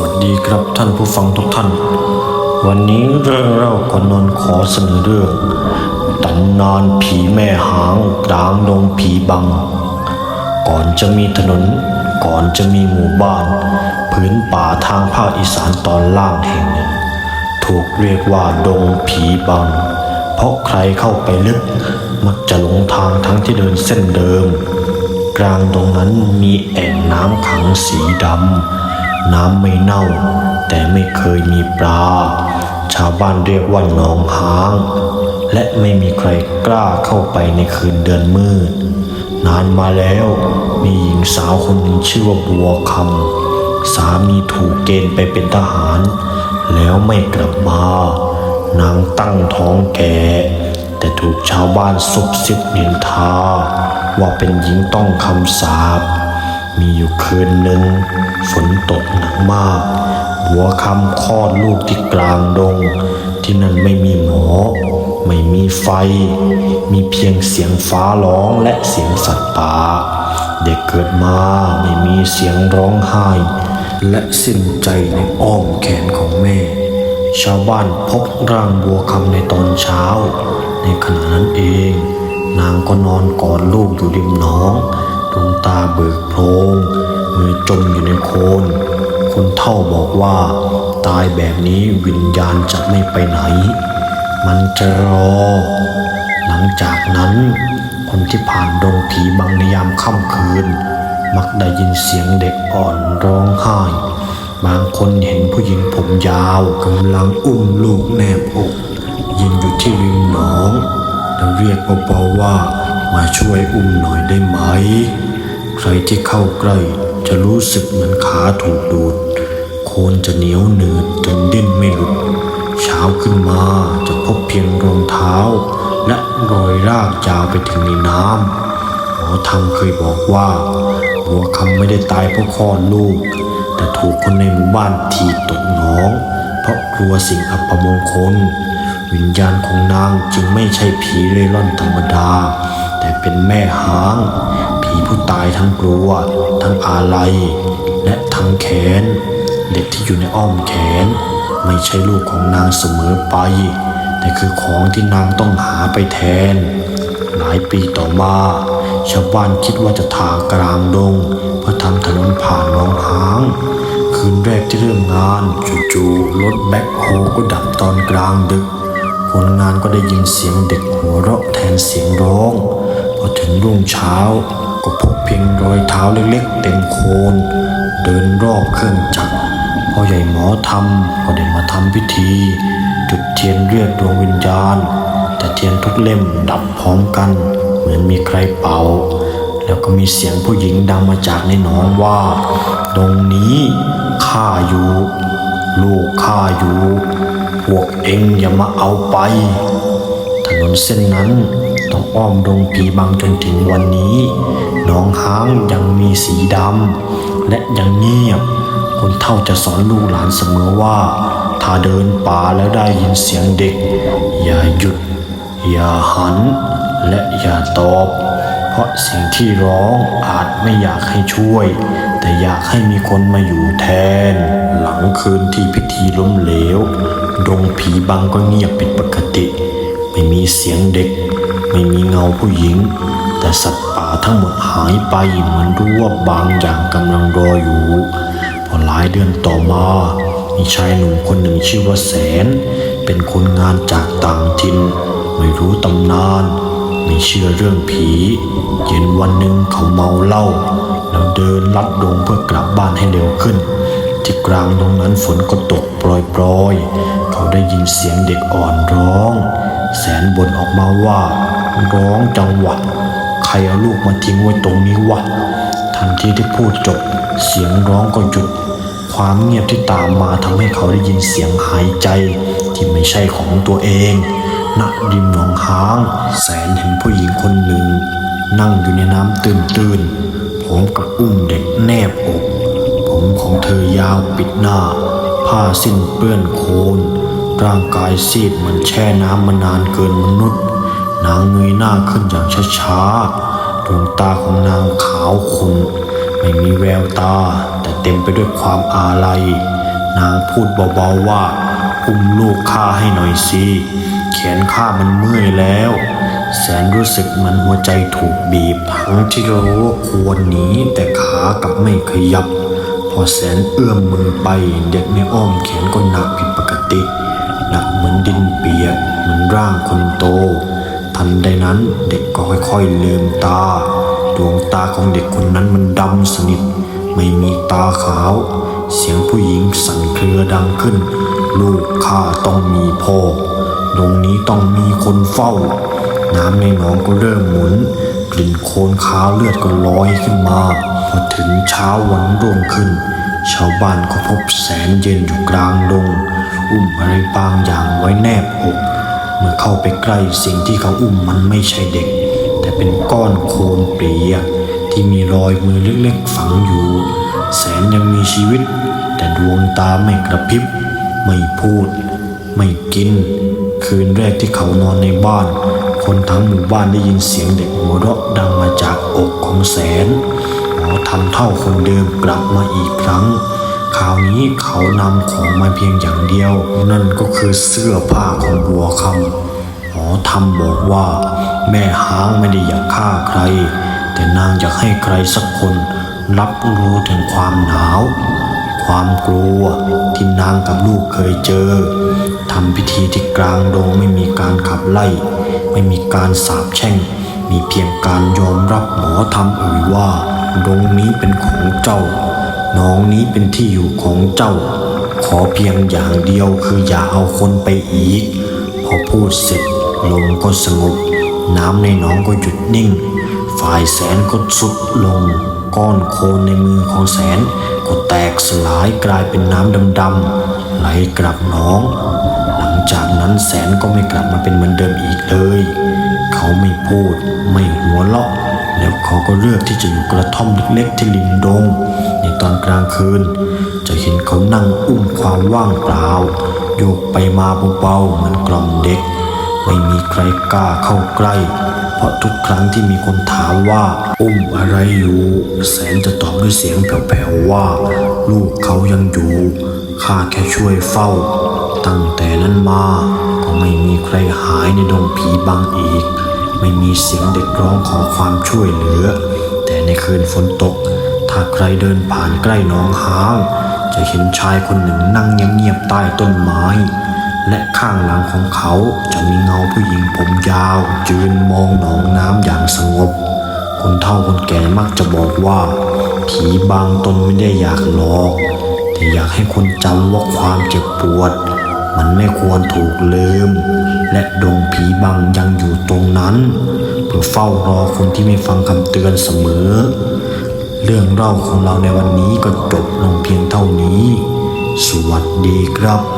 วัสดีครับท่านผู้ฟังทุกท่าน วันนี้เรื่องเล่าคนนอนขอเสนอเรื่องตำนานผีแม่หางกลางดงผีบัง ก่อนจะมีถนน ก่อนจะมีหมู่บ้าน พื้นป่าทางภาคอีสานตอนล่างแห่งหนึ่งถูกเรียกว่าดงผีบัง เพราะใครเข้าไปลึก มักจะหลงทางทั้งที่เดินเส้นเดิม กลางตรงนั้นมีแอ่งน้ำขังสีดำ น้ำไม่เน่า แต่ไม่เคยมีปลา ชาวบ้านเรียกว่าหนองหาง และไม่มีใครกล้าเข้าไปในคืนเดือนมืด นานมาแล้ว มีหญิงสาวคนหนึ่งชื่อว่าบัวคำสามีถูกเกณฑ์ไปเป็นทหาร แล้วไม่กลับมานางตั้งท้องแก่แต่ถูกชาวบ้านซุบซิบนินทา ว่าเป็นหญิงต้องคำสาป มีอยู่คืนหนึ่งฝนตกหนักมาก หัวคำคลอดลูกที่กลางดง ที่นั่นไม่มีหมอ ไม่มีไฟ มีเพียงเสียงฟ้าร้องและเสียงสัตว์ป่าเด็กเกิดมาไม่มีเสียงร้องไห้ และสิ้นใจในอ้อมแขนของแม่ ชาวบ้านพบร่างบัวคำในตอนเช้า ในขณะนั้นเอง นางก็นอนกอดลูกอยู่ริมหนองดวง ตาเบิกโพลงมือจมอยู่ในโคลนคนเฒ่าบอกว่า ตายแบบนี้วิญญาณจะไม่ไปไหน มันจะรอ หลังจากนั้น คนที่ผ่านดงผีบางในยามค่ำคืน มักได้ยินเสียงเด็กอ่อนร้องไห้ บางคนเห็นผู้หญิงผมยาวกำลังอุ้มลูกแนบอกยืนอยู่ที่ริมหนองแล้วเรียกเบาๆว่ามาช่วยอุ้มหน่อยได้ไหม ใครที่เข้าใกล้จะรู้สึกเหมือนขาถูกดูด โคนจะเหนียวหนืดจนดิ้นไม่หลุด เช้าขึ้นมาจะพบเพียงรองเท้า และรอยรากยาวไปถึงในน้ำหมอธรรมเคยบอกว่าบัวคำไม่ได้ตายเพราะคลอดลูก แต่ถูกคนในหมู่บ้านถีบตกหนอง เพราะกลัวสิ่งอัปมงคล วิญญาณของนางจึงไม่ใช่ผีเร่ร่อนธรรมดา แต่เป็นแม่หาง ผีผู้ตายทั้งกลัว ทั้งอาลัย และทั้งแขน เด็กที่อยู่ในอ้อมแขน ไม่ใช่ลูกของนางเสมอไป แต่คือของที่นางต้องหาไปแทน หลายปีต่อมาชาวบ้านคิดว่าจะทากลางดง เพื่อทำถนนผ่านหนองหาง คืนแรกที่เริ่มงานจู่ๆรถแบ็คโฮก็ดับตอนกลางดึกคนงานก็ได้ยินเสียงเด็กหัวเราะแทนเสียงร้อง พอถึงรุ่งเช้า ก็พบเพียงรอยเท้าเล็กๆ เต็มโคน เดินรอบเครื่องจักรพ่อใหญ่หมอทำก็ได้มาทำพิธี จุดเทียนเรียกดวงวิญญาณ แต่เทียนทุกเล่มดับพร้อมกัน เหมือนมีใครเป่า แล้วก็มีเสียงผู้หญิงดังมาจากในหนองว่าตรงนี้ข้าอยู่ ลูกข้าอยู่ พวกเอ็งอย่ามาเอาไป ถนนเส้นนั้น ต้องอ้อมดงผีบางจนถึงวันนี้หนองห้างยังมีสีดำและยังเงียบ คนเฒ่าจะสอนลูกหลานเสมอว่า ถ้าเดินป่าแล้วได้ยินเสียงเด็ก อย่าหยุด อย่าหัน และอย่าตอบ เพราะสิ่งที่ร้องอาจไม่อยากให้ช่วย แต่อยากให้มีคนมาอยู่แทน หลังคืนที่พิธีล้มเหลว ดงผีบังก็เงียบเป็นปกติ ไม่มีเสียงเด็ก ไม่มีเงาผู้หญิง แต่สัตว์ป่าทั้งหมดหายไปเหมือนรู้ว่าบางอย่างกำลังรออยู่ พอหลายเดือนต่อมา มีชายหนุ่มคนหนึ่งชื่อว่าแสน เป็นคนงานจากต่างถิ่นไม่รู้ตำนาน ไม่เชื่อเรื่องผีเย็นวันหนึ่งเขาเมาเหล้าแล้วเดินลัดดงเพื่อกลับบ้านให้เร็วขึ้นที่กลางตรงนั้นฝนก็ตกโปรยๆ เขาได้ยินเสียงเด็กอ่อนร้อง แสนบ่นออกมาว่า ร้องจังหวะ ใครเอาลูกมาทิ้งไว้ตรงนี้วะ ทันทีที่พูดจบ เสียงร้องก็หยุด ความเงียบที่ตามมาทำให้เขาได้ยินเสียงหายใจ ที่ไม่ใช่ของตัวเองณริมหนองห้าง แสนเห็นผู้หญิงคนหนึ่ง นั่งอยู่ในน้ำตื้นๆผมกับอุ้มเด็กแนบอกผมของเธอยาวปิดหน้า ผ้าสิ้นเปื้อนโคลนร่างกายซีดเหมือนแช่น้ำมานานเกินมนุษย์ นางเงยหน้าขึ้นอย่างช้าๆ ดวงตาของนางขาวขุ่นไม่มีแววตา แต่เต็มไปด้วยความอาลัย นางพูดเบาๆว่า อุ้มลูกข้าให้หน่อยสิแขนข้ามันเมื่อยแล้ว แสนรู้สึกมันหัวใจถูกบีบทั้งที่รู้ว่าควรหนีแต่ขากลับไม่ขยับ พอแสนเอื้อมมือไปเด็กในอ้อมแขนก็หนักผิดปกติหนักเหมือนดินเปียกเหมือนร่างคนโต ทันใดนั้นเด็กก็ค่อยๆลืมตา ดวงตาของเด็กคนนั้นมันดำสนิท ไม่มีตาขาว เสียงผู้หญิงสั่นเครือดังขึ้น ลูกข้าต้องมีพ่อตรงนี้ต้องมีคนเฝ้า น้ำในหนองก็เริ่มหมุน กลิ่นโคลนขาวเลือดก็ลอยขึ้นมา พอถึงเช้าวันรุ่งขึ้น ชาวบ้านก็พบแสนเย็นอยู่กลางดง อุ้มอะไรบางอย่างไว้แนบอก เมื่อเข้าไปใกล้สิ่งที่เขาอุ้มมันไม่ใช่เด็ก แต่เป็นก้อนโคลนเปียที่มีรอยมือเล็กๆฝังอยู่ แสนยังมีชีวิต แต่ดวงตาไม่กระพริบ ไม่พูด ไม่กิน คืนแรกที่เขานอนในบ้าน คนทั้งหมู่บ้านได้ยินเสียงเด็กหัวเราะดังมาจากอกของแสนหมอทำเท่าคนเดิมกลับมาอีกครั้ง คราวนี้เขานำของมาเพียงอย่างเดียว นั่นก็คือเสื้อผ้าของบัวคำหมอทำบอกว่า แม่ห้างไม่ได้อยากฆ่าใคร แต่นางอยากให้ใครสักคน รับรู้ถึงความหนาว ความกลัวที่นางกับลูกเคยเจอทำพิธีที่กลางดงไม่มีการขับไล่ ไม่มีการสาปแช่ง มีเพียงการยอมรับหมอทำเอ่ยว่าดงนี้เป็นของเจ้า น้องนี้เป็นที่อยู่ของเจ้า ขอเพียงอย่างเดียวคืออย่าเอาคนไปอีก พอพูดเสร็จลมก็สงบ น้ำในหนองก็หยุดนิ่ง ฝ่ายแสนก็สุดลง ก้อนโคลนในมือของแสน ก็แตกสลายกลายเป็นน้ำดำๆไหลกลับหนอง หลังจากนั้นแสนก็ไม่กลับมาเป็นเหมือนเดิมอีกเลย เขาไม่พูดไม่หัวเราะ แล้วเขาก็เลือกที่จะอยู่กระท่อมเล็กๆที่ริมดง ในตอนกลางคืน จะเห็นเขานั่งอุ้มความว่างเปล่า โยกไปมาเบาๆเหมือนกล่อมเด็ก ไม่มีใครกล้าเข้าใกล้ เพราะทุกครั้งที่มีคนถามว่า อุ้มอะไรอยู่ แสนจะตอบด้วยเสียงแผ่วๆว่า ลูกเขายังอยู่ข้าแค่ช่วยเฝ้า ตั้งแต่นั้นมาก็ไม่มีใครหายในดงผีบังอีก ไม่มีเสียงเด็กร้องขอความช่วยเหลือ แต่ในคืนฝนตก ถ้าใครเดินผ่านใกล้หนองหางจะเห็นชายคนหนึ่งนั่งเงียบๆใต้ต้นไม้ และข้างหลังของเขาจะมีเงาผู้หญิงผมยาวยืนมองหนองน้ำอย่างสงบ คนเฒ่าคนแก่มักจะบอกว่า ผีบางตนไม่ได้อยากหลอก แต่อยากให้คนจำว่าความเจ็บปวด มันไม่ควรถูกลืม และดงผีบังยังอยู่ตรงนั้น เพื่อเฝ้ารอคนที่ไม่ฟังคำเตือนเสมอ เรื่องเล่าของเราในวันนี้ก็จบลงเพียงเท่านี้ สวัสดีครับ